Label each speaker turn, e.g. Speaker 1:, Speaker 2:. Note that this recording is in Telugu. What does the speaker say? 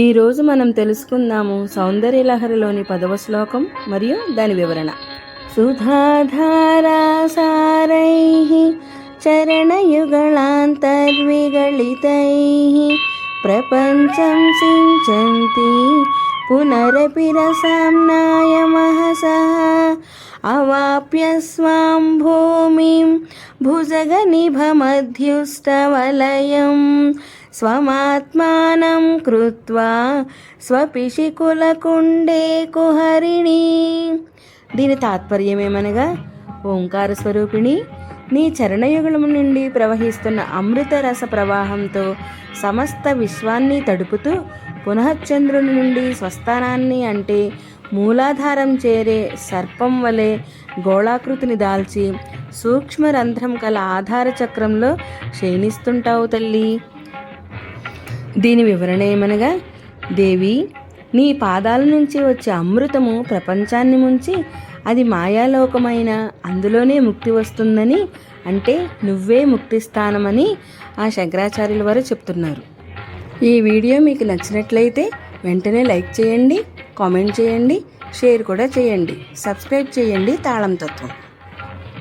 Speaker 1: ఈరోజు మనం తెలుసుకుందాము సౌందర్యలహరిలోని పదవ శ్లోకం మరియు దాని వివరణ. సుధాధారాసారై చరణయుగళాంతర్విగళితై ప్రపంచం సించంతి పునరపి రసాంనాయ మహసः అవాప్య స్వాం భూమిం భుజగనిభమధ్యుష్టవలయం స్వమాత్మానం కృత్వా స్వపిశికులకుండే కుహరిణి. దీని తాత్పర్యమేమనగా? ఓంకార స్వరూపిణి నీ చరణయుగళము నుండి ప్రవహిస్తున్న అమృత రస ప్రవాహంతో సమస్త విశ్వాన్ని తడుపుతూ పునఃచంద్రుని నుండి స్వస్థానాన్ని అంటే మూలాధారం చేరే సర్పం వలె గోళాకృతిని దాల్చి సూక్ష్మ రంధ్రం కల ఆధార చక్రంలో క్షీణిస్తుంటావు తల్లి. దీని వివరణ ఏమనగా దేవి నీ పాదాల నుంచి వచ్చే అమృతము ప్రపంచాన్ని ముంచి అది మాయాలోకమైన అందులోనే ముక్తి వస్తుందని అంటే నువ్వే ముక్తి స్థానమని ఆ శంకరాచార్యుల వారు చెప్తున్నారు. ఈ వీడియో మీకు నచ్చినట్లయితే వెంటనే లైక్ చేయండి కామెంట్ చేయండి షేర్ కూడా చేయండి. సబ్స్క్రైబ్ చేయండి తాళం తత్వం.